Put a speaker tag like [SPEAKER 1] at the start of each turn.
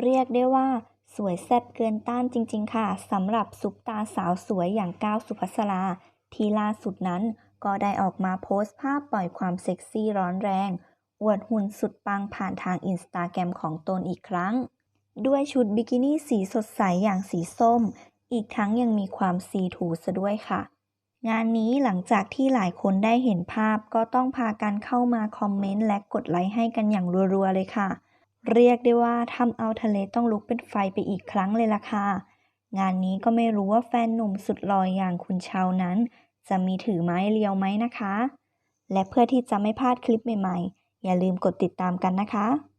[SPEAKER 1] เรียกได้ว่าสวยแซ่บเกินต้านจริงๆค่ะสำหรับซุปตาสาวสวยอย่างก้าวสุภัสราที่ล่าสุดนั้นก็ได้ออกมาโพสต์ภาพปล่อยความเซ็กซี่ร้อนแรง อวดหุ่นสุดปังผ่านทางอินสตาแกรมของตนอีกครั้ง ด้วยชุดบิกินี่สีสดใสอย่างสีส้ม อีกทั้งยังมีความซีทูซะด้วยค่ะ งานนี้หลังจากที่หลายคนได้เห็นภาพก็ต้องพากันเข้ามาคอมเมนต์และกดไลค์ให้กันอย่างรัวๆเลยค่ะ เรียกได้ว่าทำเอาทะเลต้องลุกเป็นไฟไปอีกครั้งเลยล่ะค่ะ งานนี้ก็ไม่รู้ว่าแฟนหนุ่มสุดลอยอย่างคุณเชาวนั้น จะมีถือไม้เรียวไหมนะคะ และเพื่อที่จะไม่พลาดคลิปใหม่ๆ อย่าลืมกดติดตามกันนะคะ